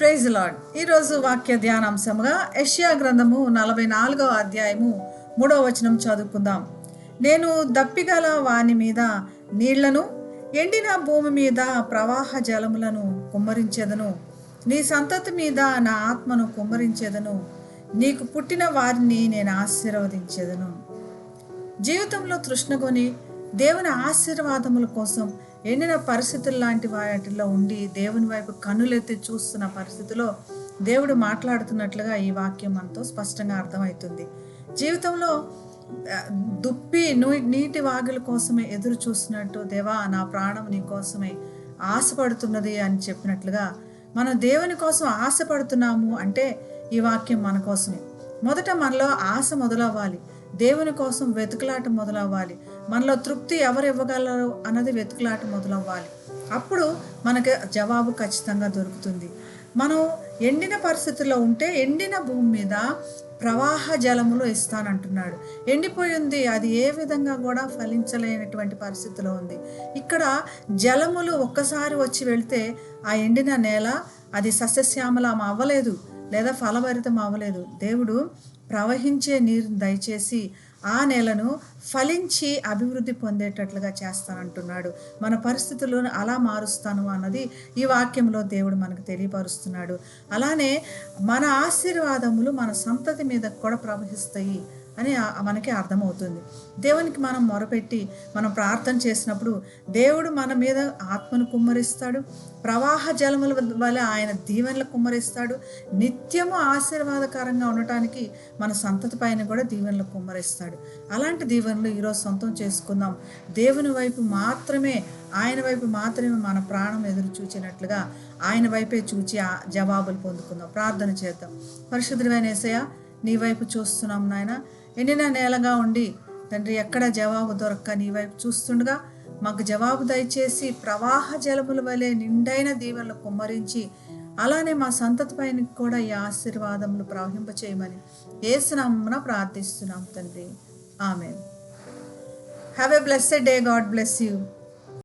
Praise lord ఈరోజు వాక్య ధ్యానాంశముగా యష్యా గ్రంథము నలభై నాలుగవ అధ్యాయము మూడవ వచనం చదువుకుందాం. నేను దప్పిగల వాని మీద నీళ్ళను ఎండిన భూమి మీద ప్రవాహ జలములను కుమ్మరించేదను. నీ సంతతి మీద నా ఆత్మను కుమ్మరించేదను. నీకు పుట్టిన వారిని నేను ఆశీర్వదించేదను. జీవితంలో తృష్ణగొని దేవుని ఆశీర్వాదముల కోసం ఎండిన పరిస్థితులు లాంటి వాటిల్లో ఉండి దేవుని వైపు కన్నులెత్తి చూస్తున్న పరిస్థితిలో దేవుడు మాట్లాడుతున్నట్లుగా ఈ వాక్యం మనతో స్పష్టంగా అర్థమవుతుంది. జీవితంలో దుప్పి నీటి వాగుల కోసమే ఎదురు చూస్తున్నట్టు దేవా నా ప్రాణం నీ కోసమే ఆశపడుతున్నది అని చెప్పినట్లుగా మనం దేవుని కోసం ఆశపడుతున్నాము అంటే ఈ వాక్యం మన కోసమే. మొదట మనలో ఆశ మొదలవ్వాలి. దేవుని కోసం వెతుకులాట మొదలవ్వాలి. మనలో తృప్తి ఎవరు ఇవ్వగలరు అన్నది వెతుకులాట మొదలవ్వాలి. అప్పుడు మనకు జవాబు ఖచ్చితంగా దొరుకుతుంది. మనం ఎండిన పరిస్థితుల్లో ఉంటే ఎండిన భూమి మీద ప్రవాహ జలములు ఇస్తానంటున్నాడు. ఎండిపోయి ఉంది అది ఏ విధంగా కూడా ఫలించలేనటువంటి పరిస్థితిలో ఉంది. ఇక్కడ జలములు ఒక్కసారి వచ్చి వెళ్తే ఆ ఎండిన నేల అది సస్యశ్యామలం అవ్వలేదు. లేదా ఫలభరితం అవ్వలేదు. దేవుడు ప్రవహించే నీరు దయచేసి ఆ నేలను ఫలించి అభివృద్ధి పొందేటట్లుగా చేస్తానంటున్నాడు. మన పరిస్థితులను అలా మారుస్తాను అన్నది ఈ వాక్యంలో దేవుడు మనకు తెలియపరుస్తున్నాడు. అలానే మన ఆశీర్వాదములు మన సంతతి మీద కూడా ప్రవహిస్తాయి. అని మనకి అర్థమవుతుంది. దేవునికి మనం మొరపెట్టి మనం ప్రార్థన చేసినప్పుడు దేవుడు మన మీద ఆత్మను కుమ్మరిస్తాడు. ప్రవాహ జలముల వల్ల ఆయన దీవెనలు కుమ్మరిస్తాడు. నిత్యము ఆశీర్వాదకరంగా ఉండటానికి మన సంతతి పైన కూడా దీవెనలు కుమ్మరిస్తాడు. అలాంటి దీవెనలు ఈరోజు సొంతం చేసుకుందాం. దేవుని వైపు మాత్రమే ఆయన వైపు మాత్రమే మన ప్రాణం ఎదురు చూచినట్లుగా ఆయన వైపే చూచి జవాబులు పొందుకుందాం. ప్రార్థన చేద్దాం. పరిశుద్ధమైన ఏసయ్య నీ వైపు చూస్తున్నాం నాయన. ఎండిన నేలగా ఉండి తండ్రి ఎక్కడ జవాబు దొరక్క నీ వైపు చూస్తుండగా మాకు జవాబు దయచేసి ప్రవాహ జలముల వలె నిండైన దీవెనలు కుమ్మరించి అలానే మా సంతతి పైన కూడా ఈ ఆశీర్వాదములు ప్రవహింపచేయమని ఏసునామమున ప్రార్థిస్తున్నాం తండ్రి. ఆమె have a blessed day God bless you